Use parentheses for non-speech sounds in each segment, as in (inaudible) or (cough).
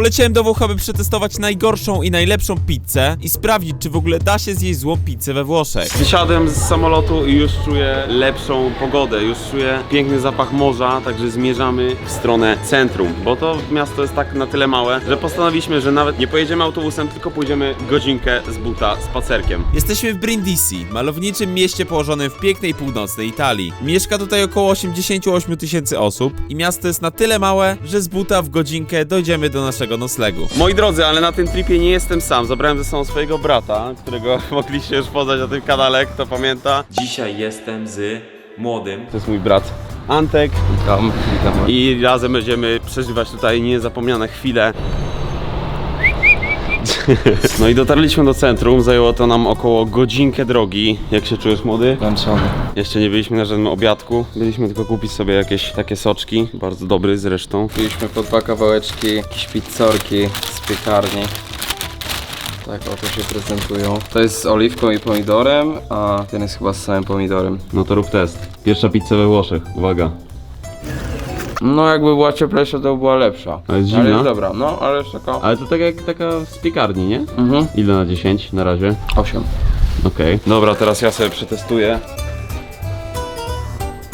Poleciałem do Włoch, aby przetestować najgorszą i najlepszą pizzę i sprawdzić, czy w ogóle da się zjeść złą pizzę we Włoszech. Wysiadłem z samolotu i już czuję lepszą pogodę, już czuję piękny zapach morza, także zmierzamy w stronę centrum, bo to miasto jest tak na tyle małe, że postanowiliśmy, że nawet nie pojedziemy autobusem, tylko pójdziemy godzinkę z buta spacerkiem. Jesteśmy w Brindisi, malowniczym mieście położonym w pięknej północnej Italii. Mieszka tutaj około 88 tysięcy osób i miasto jest na tyle małe, że z buta w godzinkę dojdziemy do naszego noclegu. Moi drodzy, ale na tym tripie nie jestem sam. Zabrałem ze sobą swojego brata, którego (laughs) mogliście już poznać na tym kanale, kto pamięta. Dzisiaj jestem z młodym. To jest mój brat Antek Witam, witam. i razem będziemy przeżywać tutaj niezapomniane chwile. (laughs) No i dotarliśmy do centrum, zajęło to nam około godzinkę drogi. Jak się czujesz młody? Zmęczony. Jeszcze nie byliśmy na żadnym obiadku, byliśmy tylko kupić sobie jakieś takie soczki, bardzo dobry zresztą. Kupiliśmy po dwa kawałeczki, jakieś pizzorki z piekarni. Tak oto się prezentują. To jest z oliwką i pomidorem, a ten jest chyba z samym pomidorem. No to rób test. Pierwsza pizza we Włoszech, uwaga. No jakby była cieplejsza, to by była lepsza. Ale jest Ale zimna? jest dobra, no ale jest taka... Ale to tak jak taka z piekarni, nie? Mhm. Ile na 10 na razie? Osiem. Okej. Dobra, teraz ja sobie przetestuję.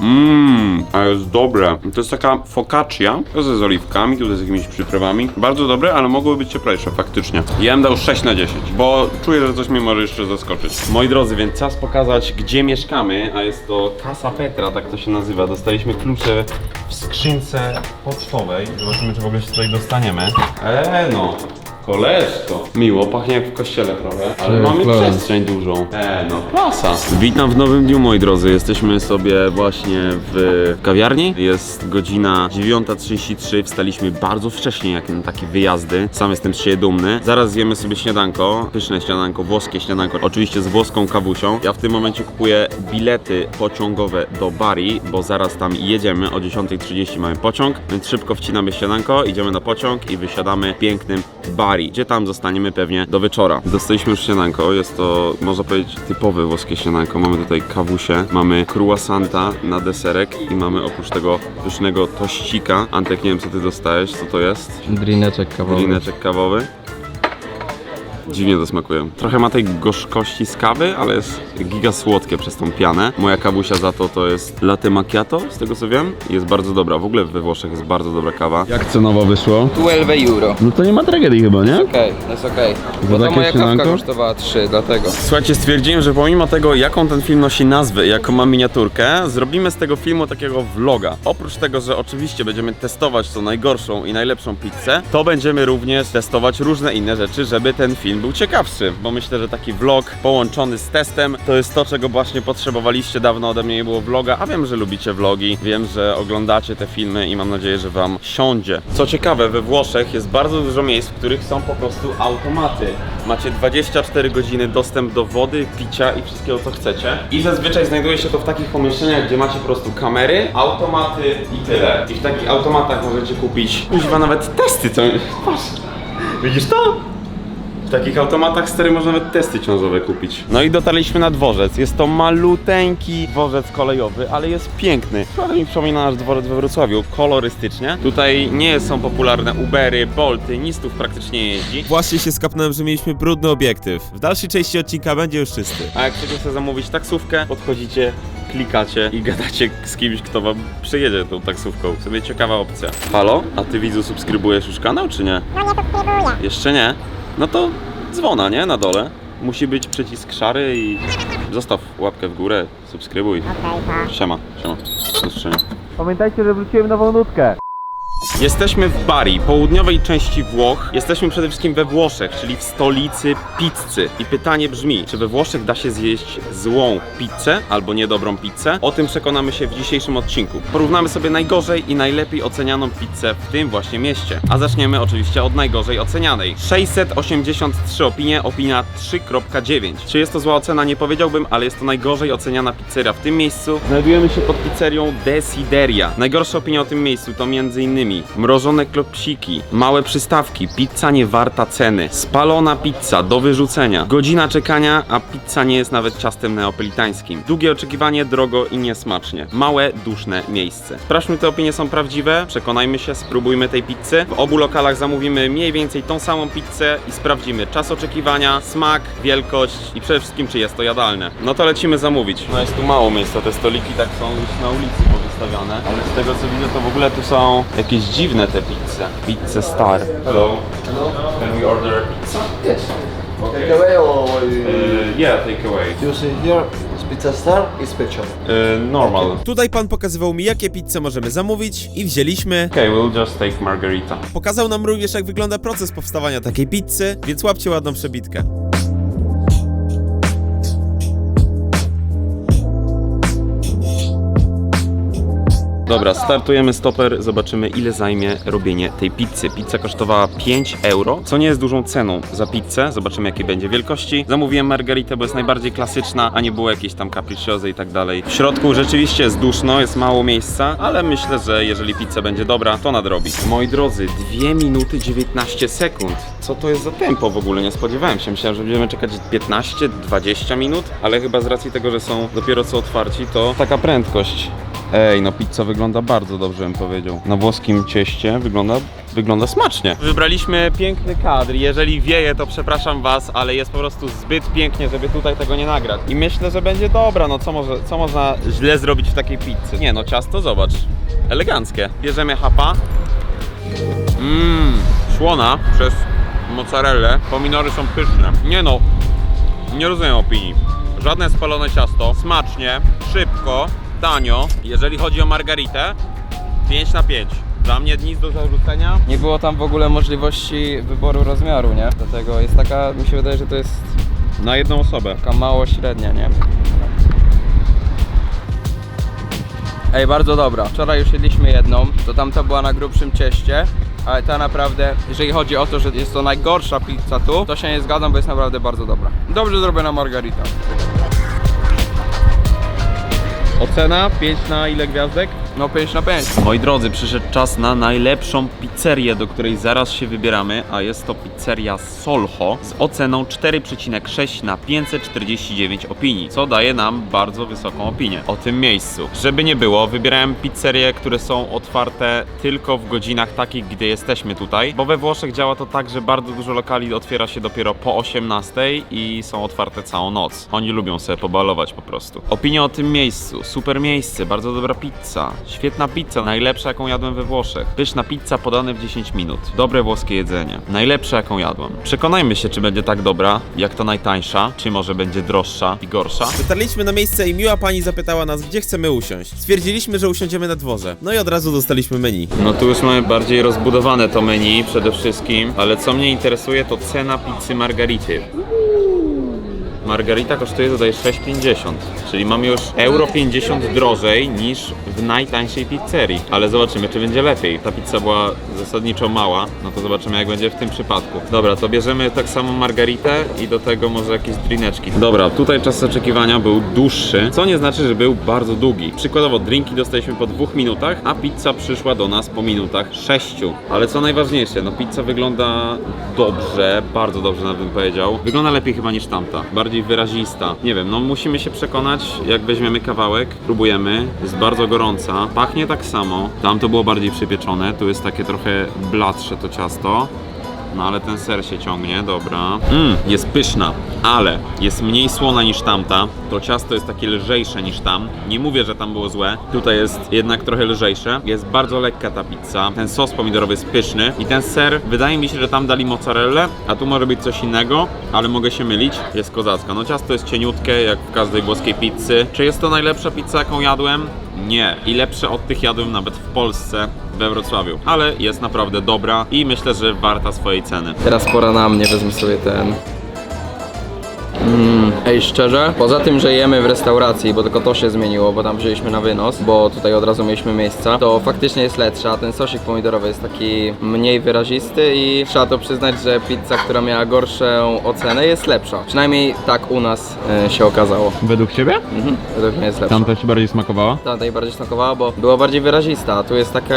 Mmm, a jest dobre. To jest taka focaccia, to z oliwkami, tutaj z jakimiś przyprawami. Bardzo dobre, ale mogły być cieplejsze, faktycznie. Ja bym dał 6 na 10, bo czuję, że coś mnie może jeszcze zaskoczyć. Moi drodzy, więc czas pokazać, gdzie mieszkamy, a jest to Casa Petra, tak to się nazywa. Dostaliśmy klucze w skrzynce pocztowej. Zobaczymy, czy w ogóle się tutaj dostaniemy. Eee, no. Koleżko. Miło, pachnie jak w kościele trochę, ale Tak, mamy klasa. przestrzeń dużą. E, no klasa. Witam w nowym dniu, moi drodzy. Jesteśmy sobie właśnie w kawiarni. Jest godzina 9.33. Wstaliśmy bardzo wcześnie, jak na takie wyjazdy. Sam jestem z siebie dumny. Zaraz zjemy sobie śniadanko, pyszne śniadanko, włoskie śniadanko, oczywiście z włoską kawusią. Ja w tym momencie kupuję bilety pociągowe do Bari, bo zaraz tam jedziemy. O 10.30 mamy pociąg, więc szybko wcinamy śniadanko, idziemy na pociąg i wysiadamy w pięknym Bari, gdzie tam zostaniemy pewnie do wieczora. Dostaliśmy już śniadanko, jest to, można powiedzieć, typowe włoskie śniadanko. Mamy tutaj kawusie, mamy croissanta na deserek i mamy oprócz tego pysznego tościka. Antek, nie wiem co ty dostałeś, co to jest? Drineczek kawowy. Lineczek kawowy. Dziwnie to smakuje. Trochę ma tej gorzkości z kawy, ale jest giga słodkie przez tą pianę. Moja kawusia za to to jest latte macchiato, z tego co wiem. i Jest bardzo dobra. W ogóle we Włoszech jest bardzo dobra kawa. Jak cenowo wyszło? 12 euro. No to nie ma tragedii chyba, nie? Okej, to jest okej. Bo to takie moja kawka kosztowała 3, dlatego. Słuchajcie, stwierdziłem, że pomimo tego, jaką ten film nosi nazwę, jaką ma miniaturkę, zrobimy z tego filmu takiego vloga. Oprócz tego, że oczywiście będziemy testować tą najgorszą i najlepszą pizzę, to będziemy również testować różne inne rzeczy, żeby ten film był ciekawszy. Bo myślę, że taki vlog połączony z testem to jest to, czego właśnie potrzebowaliście. Dawno ode mnie nie było vloga, a wiem, że lubicie vlogi, wiem, że oglądacie te filmy i mam nadzieję, że wam siądzie. Co ciekawe, we Włoszech jest bardzo dużo miejsc, w których są po prostu automaty. Macie 24 godziny dostęp do wody, picia i wszystkiego co chcecie. I zazwyczaj znajduje się to w takich pomieszczeniach, gdzie macie po prostu kamery, automaty i tyle. I w takich automatach możecie kupić kuźwa nawet testy, co... Patrz, widzisz to? W takich automatach stary można nawet testy ciążowe kupić. No i dotarliśmy na dworzec. Jest to maluteńki dworzec kolejowy, ale jest piękny. Trochę mi przypomina nasz dworzec we Wrocławiu, kolorystycznie. Tutaj nie są popularne Ubery, Bolty, nic tu praktycznie nie jeździ. Właśnie się skapnąłem, że mieliśmy brudny obiektyw. W dalszej części odcinka będzie już czysty. A jak chcecie sobie zamówić taksówkę, podchodzicie, klikacie i gadacie z kimś, kto wam przyjedzie tą taksówką. Sobie ciekawa opcja. Halo? A ty widzu subskrybujesz już kanał, czy nie? No nie subskrybuję. Jeszcze nie? No to dzwona, nie? Na dole. Musi być przycisk szary i zostaw łapkę w górę, subskrybuj. Siema, siema. Do usłyszenia. Pamiętajcie, że wróciłem nową nutkę. Jesteśmy w Bari, południowej części Włoch. Jesteśmy przede wszystkim we Włoszech, czyli w stolicy pizzy. I pytanie brzmi, czy we Włoszech da się zjeść złą pizzę albo niedobrą pizzę? O tym przekonamy się w dzisiejszym odcinku. Porównamy sobie najgorzej i najlepiej ocenianą pizzę w tym właśnie mieście. A zaczniemy oczywiście od najgorzej ocenianej. 683 opinie, opinia 3.9. Czy jest to zła ocena? Nie powiedziałbym, ale jest to najgorzej oceniana pizzeria w tym miejscu. Znajdujemy się pod pizzerią Desideria. Najgorsza opinia o tym miejscu to m.in. mrożone klopsiki, małe przystawki, pizza nie warta ceny, spalona pizza do wyrzucenia, godzina czekania, a pizza nie jest nawet ciastem neapolitańskim. Długie oczekiwanie, drogo i niesmacznie. Małe, duszne miejsce. Sprawdźmy, te opinie są prawdziwe, przekonajmy się, spróbujmy tej pizzy. W obu lokalach zamówimy mniej więcej tą samą pizzę i sprawdzimy czas oczekiwania, smak, wielkość i przede wszystkim, czy jest to jadalne. No to lecimy zamówić. No jest tu mało miejsca, te stoliki tak są już na ulicy powystawione, ale z tego co widzę, to w ogóle tu są jakieś dziwne te pizze. Pizze star. Hello. Can we order pizza? Yes. Take away or Uh, yeah, take away. you see here, Pizza Star is special. Uh, normal. Tutaj pan pokazywał mi, jakie pizze możemy zamówić i wzięliśmy. Okay, we'll just take margarita. Pokazał nam również, jak wygląda proces powstawania takiej pizzy, więc łapcie ładną przebitkę. Dobra, startujemy stoper, zobaczymy ile zajmie robienie tej pizzy. Pizza kosztowała 5 euro, co nie jest dużą ceną za pizzę. Zobaczymy jakiej będzie wielkości. Zamówiłem margaritę, bo jest najbardziej klasyczna, a nie było jakieś tam capricciozy i tak dalej. W środku rzeczywiście jest duszno, jest mało miejsca, ale myślę, że jeżeli pizza będzie dobra, to nadrobi. Moi drodzy, 2 minuty 19 sekund. Co to jest za tempo w ogóle? Nie spodziewałem się. Myślałem, że będziemy czekać 15-20 minut, ale chyba z racji tego, że są dopiero co otwarci, to taka prędkość. Ej, no pizza wygląda bardzo dobrze, bym powiedział. Na włoskim cieście wygląda, wygląda smacznie. Wybraliśmy piękny kadr. Jeżeli wieje, to przepraszam was, ale jest po prostu zbyt pięknie, żeby tutaj tego nie nagrać. I myślę, że będzie dobra. No co, może, co można źle zrobić w takiej pizzy? Nie no, ciasto zobacz. Eleganckie. Bierzemy hapa. Mmm, słona przez mozzarellę. Pomidory są pyszne. Nie no, nie rozumiem opinii. Żadne spalone ciasto, smacznie, szybko, tanio. Jeżeli chodzi o margaritę, 5 na 5. Dla mnie nic do zarzucenia. Nie było tam w ogóle możliwości wyboru rozmiaru, nie? Dlatego jest taka, mi się wydaje, że to jest Na jedną osobę. taka mało średnia, nie? Ej, bardzo dobra. Wczoraj już jedliśmy jedną, to tamta była na grubszym cieście, ale ta naprawdę, jeżeli chodzi o to, że jest to najgorsza pizza tu, to się nie zgadzam, bo jest naprawdę bardzo dobra. Dobrze zrobiona margarita. Ocena 5 na ile gwiazdek? No 5 na 5. Moi drodzy, przyszedł czas na najlepszą pizzerię, do której zaraz się wybieramy, a jest to pizzeria Solho z oceną 4,6 na 549 opinii, co daje nam bardzo wysoką opinię o tym miejscu. Żeby nie było, wybierałem pizzerie, które są otwarte tylko w godzinach takich, gdy jesteśmy tutaj, bo we Włoszech działa to tak, że bardzo dużo lokali otwiera się dopiero po 18 i są otwarte całą noc. Oni lubią sobie pobalować po prostu. Opinia o tym miejscu, super miejsce, bardzo dobra pizza, świetna pizza, najlepsza jaką jadłem we Włoszech. Pyszna pizza podane w 10 minut. Dobre włoskie jedzenie. Najlepsza jaką jadłem. Przekonajmy się, czy będzie tak dobra, jak to najtańsza, czy może będzie droższa i gorsza. Dotarliśmy na miejsce i miła pani zapytała nas, gdzie chcemy usiąść. Stwierdziliśmy, że usiądziemy na dworze. No i od razu dostaliśmy meni. No tu już mamy bardziej rozbudowane to menu przede wszystkim, ale co mnie interesuje to cena pizzy margarity. Margarita kosztuje tutaj 6,50, czyli mamy już euro 50 drożej niż w najtańszej pizzerii. Ale zobaczymy, czy będzie lepiej. Ta pizza była zasadniczo mała, no to zobaczymy, jak będzie w tym przypadku. Dobra, to bierzemy tak samo margaritę i do tego może jakieś drineczki. Dobra, tutaj czas oczekiwania był dłuższy, co nie znaczy, że był bardzo długi. Przykładowo, drinki dostaliśmy po dwóch minutach, a pizza przyszła do nas po minutach sześciu. Ale co najważniejsze, no pizza wygląda dobrze, bardzo dobrze nawet bym powiedział. Wygląda lepiej chyba niż tamta, bardziej wyrazista. Nie wiem, no musimy się przekonać, jak weźmiemy kawałek, próbujemy, jest bardzo gorąca, pachnie tak samo. Tam to było bardziej przypieczone, tu jest takie trochę bladsze to ciasto. No ale ten ser się ciągnie, dobra. Mmm, jest pyszna, ale jest mniej słona niż tamta. To ciasto jest takie lżejsze niż tam. Nie mówię, że tam było złe. Tutaj jest jednak trochę lżejsze. Jest bardzo lekka ta pizza. Ten sos pomidorowy jest pyszny. I ten ser, wydaje mi się, że tam dali mozzarellę, a tu może być coś innego, ale mogę się mylić. Jest kozacka. No ciasto jest cieniutkie, jak w każdej włoskiej pizzy. Czy jest to najlepsza pizza, jaką jadłem? Nie. I lepsze od tych jadłem nawet w Polsce, we Wrocławiu. Ale jest naprawdę dobra i myślę, że warta swojej ceny. Teraz pora na mnie, wezmę sobie ten. Mm, ej, szczerze, poza tym, że jemy w restauracji, bo tylko to się zmieniło, bo tam wzięliśmy na wynos, bo tutaj od razu mieliśmy miejsca, to faktycznie jest lepsza. Ten sosik pomidorowy jest taki mniej wyrazisty i trzeba to przyznać, że pizza, która miała gorszą ocenę, jest lepsza. Przynajmniej tak u nas e, się okazało. Według ciebie? Mhm, według mnie jest lepsza. Tamta ci bardziej smakowała? Ta najbardziej smakowała, bo była bardziej wyrazista, a tu jest taka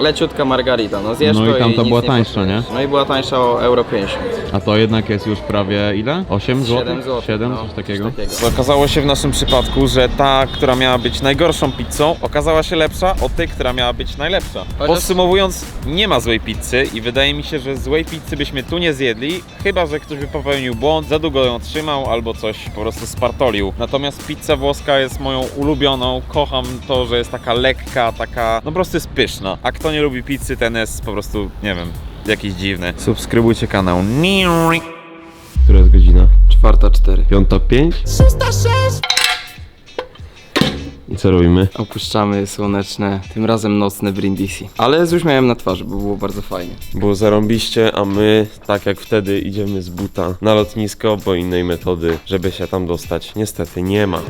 leciutka margarita, no zjesz No i to tamta nic była nie tańsza, poczujesz. nie? No i była tańsza o euro 50. A to jednak jest już prawie ile? 8 zł? 7 zł. 7, no, coś takiego. Okazało się w naszym przypadku, że ta, która miała być najgorszą pizzą, okazała się lepsza od tej, która miała być najlepsza. Chociaż- Podsumowując, nie ma złej pizzy i wydaje mi się, że złej pizzy byśmy tu nie zjedli, chyba że ktoś by popełnił błąd, za długo ją trzymał albo coś po prostu spartolił. Natomiast pizza włoska jest moją ulubioną, kocham to, że jest taka lekka, taka, no po prostu jest pyszna. A kto nie lubi pizzy, ten jest po prostu, nie wiem, jakiś dziwny. Subskrybujcie kanał. Która jest godzina? Czwarta cztery. Piąta 5? I co robimy? Opuszczamy słoneczne, tym razem nocne Brindisi. Ale z uśmiechem na twarzy, bo było bardzo fajnie. Było zarąbiście, a my, tak jak wtedy, idziemy z buta na lotnisko, bo innej metody, żeby się tam dostać, niestety nie ma.